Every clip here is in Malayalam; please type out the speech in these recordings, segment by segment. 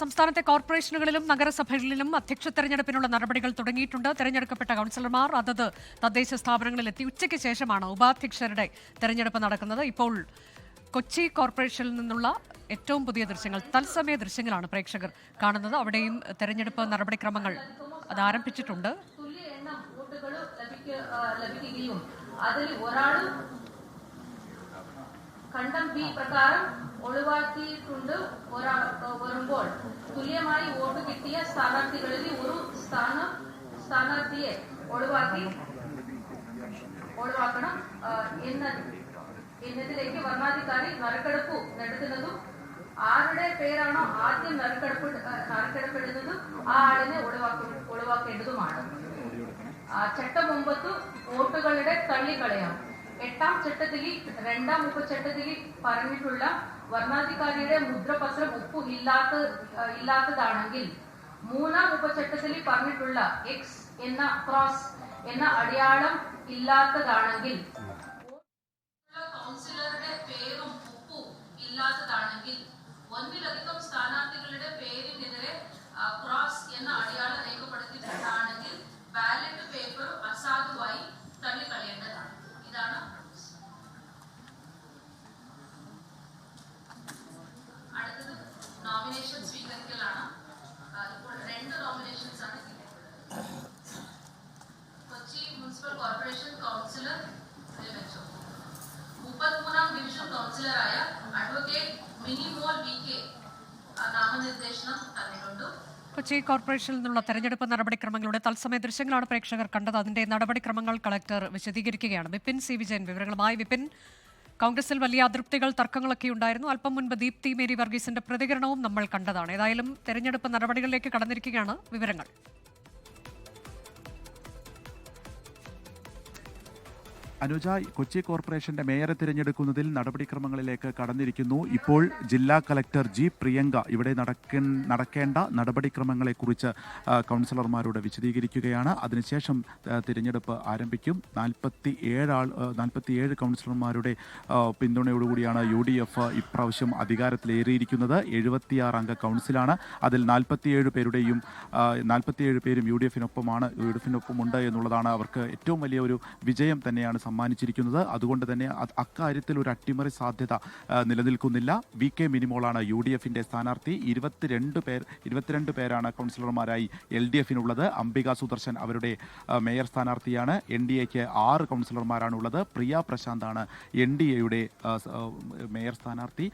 സംസ്ഥാനത്തെ കോർപ്പറേഷനുകളിലും നഗരസഭകളിലും അധ്യക്ഷ തെരഞ്ഞെടുപ്പിനുള്ള നടപടികൾ തുടങ്ങിയിട്ടുണ്ട്. തെരഞ്ഞെടുക്കപ്പെട്ട കൗൺസിലർമാർ അതത് തദ്ദേശ സ്ഥാപനങ്ങളിലെത്തി. ഉച്ചയ്ക്ക് ശേഷമാണ് ഉപാധ്യക്ഷരുടെ തെരഞ്ഞെടുപ്പ് നടക്കുന്നത്. ഇപ്പോൾ കൊച്ചി കോർപ്പറേഷനിൽ നിന്നുള്ള ഏറ്റവും പുതിയ ദൃശ്യങ്ങൾ തത്സമയ ദൃശ്യങ്ങളാണ് പ്രേക്ഷകർ കാണുന്നത്. അവിടെയും തെരഞ്ഞെടുപ്പ് നടപടിക്രമങ്ങൾ അത് ആരംഭിച്ചിട്ടുണ്ട് അതിൽ ഖണ്ഡം ബി പ്രകാരം ഒഴിവാക്കിയിട്ടുണ്ട് കിട്ടിയ സ്ഥാനാർത്ഥികളിൽ ഒരു സ്ഥാനം സ്ഥാനാർത്ഥിയെ ഒഴിവാക്കി ഒഴിവാക്കണം. എന്ന് എന്ന എന്നതിലേക്ക് ഭരണാധികാരി നറുക്കെടുപ്പ് നടത്തുന്നതും ആരുടെ പേരാണോ ആദ്യം നറുക്കെടുപ്പ് നറുക്കെടുപ്പിടുന്നതും ആ ആളിനെ ഒഴിവാക്ക ഒഴിവാക്കേണ്ടതുമാണ്. ചട്ടം ഒമ്പത് വോട്ടുകളുടെ തള്ളിക്കളയാം എട്ടാം ചട്ടത്തിൽ രണ്ടാം ഉപചട്ടത്തിൽ പറഞ്ഞിട്ടുള്ള വർണാധികാരിയുടെ മുദ്രപത്രം ഒപ്പു ഇല്ലാത്ത ഇല്ലാത്തതാണെങ്കിൽ മൂന്നാം ഉപചട്ടത്തിൽ പറഞ്ഞിട്ടുള്ള എക്സ് എന്ന ക്രോസ് എന്ന അടയാളം ഇല്ലാത്തതാണെങ്കിൽ കൗൺസിലറുടെ പേരും ഒപ്പും ഇല്ലാത്തതാണെങ്കിൽ ഒന്നിലധികം സ്ഥാനാർത്ഥികളുടെ പേരിനെതിരെ ക്രോസ് എന്ന അടയാളം കൊച്ചി കോർപ്പറേഷനിൽ നിന്നുള്ള തെരഞ്ഞെടുപ്പ് നടപടിക്രമങ്ങളുടെ തത്സമയ ദൃശ്യങ്ങളാണ് പ്രേക്ഷകർ കണ്ടത്. അതിന്റെ നടപടിക്രമങ്ങൾ കളക്ടർ വിശദീകരിക്കുകയാണ്. വിപിൻ സി. വിജയൻ വിവരങ്ങളുമായി. വിപിൻ കോൺഗ്രസിൽ വലിയ അതൃപ്തികൾ തർക്കങ്ങളൊക്കെ ഉണ്ടായിരുന്നു. അല്പം മുൻപ് ദീപ്തി മേരി വർഗീസിന്റെ പ്രതികരണവും നമ്മൾ കണ്ടതാണ്. ഏതായാലും തെരഞ്ഞെടുപ്പ് നടപടികളിലേക്ക് കടന്നിരിക്കുകയാണ് വിവരങ്ങൾ. അനുജ കൊച്ചി കോർപ്പറേഷന്റെ മേയറെ തിരഞ്ഞെടുക്കുന്നതിൽ നടപടിക്രമങ്ങളിലേക്ക് കടന്നിരിക്കുന്നു. ഇപ്പോൾ ജില്ലാ കലക്ടർ ജി പ്രിയങ്ക ഇവിടെ നടക്ക നടക്കേണ്ട നടപടിക്രമങ്ങളെക്കുറിച്ച് കൗൺസിലർമാരോട് വിശദീകരിക്കുകയാണ്. അതിനുശേഷം തിരഞ്ഞെടുപ്പ് ആരംഭിക്കും. നാൽപ്പത്തി ഏഴാൾ നാൽപ്പത്തി ഏഴ് കൗൺസിലർമാരുടെ പിന്തുണയോടുകൂടിയാണ് യു ഡി എഫ് ഇപ്രാവശ്യം അധികാരത്തിലേറിയിരിക്കുന്നത്. എഴുപത്തിയാറ് അംഗ കൗൺസിലാണ്. അതിൽ നാൽപ്പത്തിയേഴ് പേരുടെയും നാൽപ്പത്തിയേഴ് പേരും യു ഡി എഫിനൊപ്പമാണ് യു ഡി എഫിനൊപ്പമുണ്ട് എന്നുള്ളതാണ് അവർക്ക് ഏറ്റവും വലിയ ഒരു വിജയം തന്നെയാണ് സമ്മാനിച്ചിരിക്കുന്നത്. അതുകൊണ്ട് തന്നെ അക്കാര്യത്തിൽ ഒരു അട്ടിമറി സാധ്യത നിലനിൽക്കുന്നില്ല. വി കെ മിനിമോളാണ് യു ഡി എഫിന്റെ സ്ഥാനാർത്ഥി. ഇരുപത്തിരണ്ട് പേർ ഇരുപത്തിരണ്ട് പേരാണ് കൗൺസിലർമാരായി എൽ ഡി എഫിനുള്ളത്. അംബിക സുദർശൻ അവരുടെ മേയർ സ്ഥാനാർത്ഥിയാണ്. എൻ ഡി എക്ക് ആറ് കൗൺസിലർമാരാണുള്ളത്. പ്രിയ പ്രശാന്താണ് എൻ ഡി എയുടെ മേയർ സ്ഥാനാർത്ഥി.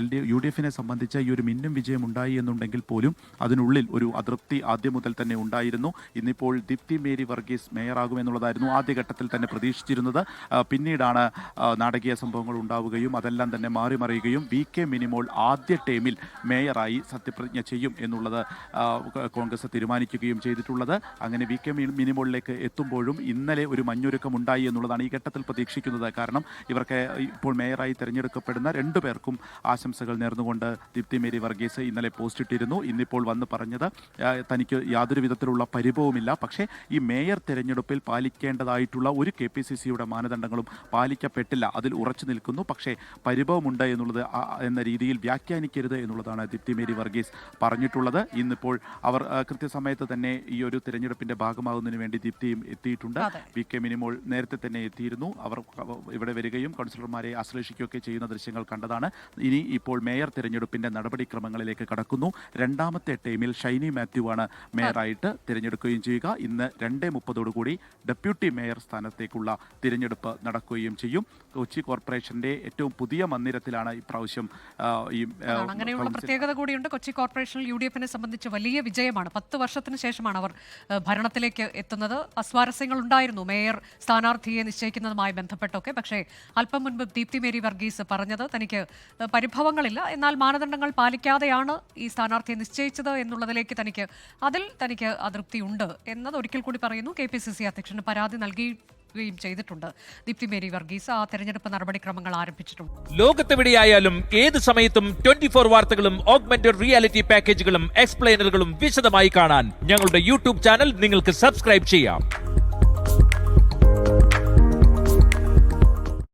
എൽ ഡി യു ഡി എഫിനെ സംബന്ധിച്ച് ഈ ഒരു മിന്നും വിജയം ഉണ്ടായി എന്നുണ്ടെങ്കിൽ പോലും അതിനുള്ളിൽ ഒരു അതൃപ്തി ആദ്യം മുതൽ തന്നെ ഉണ്ടായിരുന്നു. ഇന്നിപ്പോൾ ദീപ്തി മേരി വർഗീസ് മേയറാകുമെന്നുള്ളതായിരുന്നു ആദ്യഘട്ടത്തിൽ തന്നെ പ്രതീക്ഷിച്ചിരുന്നത്. ആ, പിന്നീടാണ് നാടകീയ സംഭവങ്ങൾ ഉണ്ടാവുകയും അതെല്ലാം തന്നെ മാറി മറിയുകയും വി കെ മിനിമോൾ ആദ്യ ടേമിൽ മേയറായി സത്യപ്രതിജ്ഞ ചെയ്യും എന്നുള്ളത് കോൺഗ്രസ് തീരുമാനിക്കുകയും ചെയ്തിട്ടുള്ളത്. അങ്ങനെ വി കെ മിനിമോളിലേക്ക് എത്തുമ്പോഴും ഇന്നലെ ഒരു മഞ്ഞൊരുക്കം ഉണ്ടായി എന്നുള്ളതാണ് ഈ ഘട്ടത്തിൽ പ്രതീക്ഷിക്കുന്നത്. കാരണം ഇവർക്ക് ഇപ്പോൾ മേയറായി തിരഞ്ഞെടുക്കപ്പെടുന്ന രണ്ടു പേർക്കും ആശംസകൾ നേർന്നുകൊണ്ട് ദീപ്തി മേരി വർഗീസ് ഇന്നലെ പോസ്റ്റ് ഇട്ടിരുന്നു. ഇന്നിപ്പോൾ വന്ന് പറഞ്ഞത് തനിക്ക് യാതൊരു വിധത്തിലുള്ള പരിഭവമില്ല പക്ഷേ ഈ മേയർ തിരഞ്ഞെടുപ്പിൽ പാലിക്കേണ്ടതായിട്ടുള്ള ഒരു കെ പി സി സിയുടെ മാനദണ്ഡങ്ങളും പാലിക്കപ്പെട്ടില്ല. അതിൽ ഉറച്ചു നിൽക്കുന്നു. പക്ഷേ പരിഭവമുണ്ട് എന്നുള്ളത് എന്ന രീതിയിൽ വ്യാഖ്യാനിക്കരുത് എന്നുള്ളതാണ് ദീപ്തി മേരി വർഗീസ് പറഞ്ഞിട്ടുള്ളത്. ഇന്നിപ്പോൾ അവർ കൃത്യസമയത്ത് തന്നെ ഈ ഒരു തിരഞ്ഞെടുപ്പിന്റെ ഭാഗമാകുന്നതിന് വേണ്ടി ദീപ്തിയും എത്തിയിട്ടുണ്ട്. വി കെ മിനിമോൾ നേരത്തെ തന്നെ എത്തിയിരുന്നു. അവർ ഇവിടെ വരികയും കൗൺസിലർമാരെ ആശ്ലേഷിക്കുകയൊക്കെ ചെയ്യുന്ന ദൃശ്യങ്ങൾ കണ്ടതാണ്. ഇനി ഇപ്പോൾ മേയർ തിരഞ്ഞെടുപ്പിന്റെ നടപടിക്രമങ്ങളിലേക്ക് കടക്കുന്നു. രണ്ടാമത്തെ ടൈമിൽ ഷൈനി മാത്യു ആണ് മേയറായിട്ട് തിരഞ്ഞെടുക്കുകയും ചെയ്യുക. ഇന്ന് രണ്ടേ മുപ്പതോടുകൂടി ഡെപ്യൂട്ടി മേയർ സ്ഥാനത്തേക്കുള്ള തിരഞ്ഞെടുപ്പ് നടക്കുകയും ചെയ്യും. കൊച്ചി കോർപ്പറേഷന്റെ ഏറ്റവും പുതിയ മന്ദിരത്തിലാണ് ഇപ്രാവശ്യം ഈ അങ്ങനെയുള്ള പ്രത്യേകത കൂടിയുണ്ട്. കൊച്ചി കോർപ്പറേഷനിൽ യു ഡി എഫിനെ സംബന്ധിച്ച് വലിയ വിജയമാണ്. പത്ത് വർഷത്തിന് ശേഷമാണ് അവർ ഭരണത്തിലേക്ക് എത്തുന്നത്. അസ്വാരസ്യങ്ങൾ ഉണ്ടായിരുന്നു. മേയർ സ്ഥാനാർത്ഥിയെ നിശ്ചയിക്കുന്നതുമായി ബന്ധപ്പെട്ടൊക്കെ. പക്ഷേ അല്പം മുൻപ് ദീപ്തി മേരി വർഗീസ് പറഞ്ഞത് തനിക്ക് പരിഭവങ്ങളില്ല. എന്നാൽ മാനദണ്ഡങ്ങൾ പാലിക്കാതെയാണ് ഈ സ്ഥാനാർത്ഥിയെ നിശ്ചയിച്ചത് എന്നുള്ളതിലേക്ക് തനിക്ക് അതിൽ തനിക്ക് അതൃപ്തിയുണ്ട്. എന്നത് ഒരിക്കൽ കൂടി പറയുന്നു. കെ പി സി സി അധ്യക്ഷന് പരാതി നൽകുകയും ചെയ്തിട്ടുണ്ട്. ദീപ്തി മേരി വർഗീസ് ആ തെരഞ്ഞെടുപ്പ് നടപടിക്രമങ്ങൾ ആരംഭിച്ചിട്ടുണ്ട്. ലോകത്തെവിടെയായാലും ഏത് സമയത്തും ട്വന്റി ഫോർ വാർത്തകളും ഓഗ്മെന്റഡ് റിയാലിറ്റി പാക്കേജുകളും എക്സ്പ്ലെയിനറുകളും വിശദമായി കാണാൻ ഞങ്ങളുടെ യൂട്യൂബ് ചാനൽ നിങ്ങൾക്ക് സബ്സ്ക്രൈബ് ചെയ്യാം.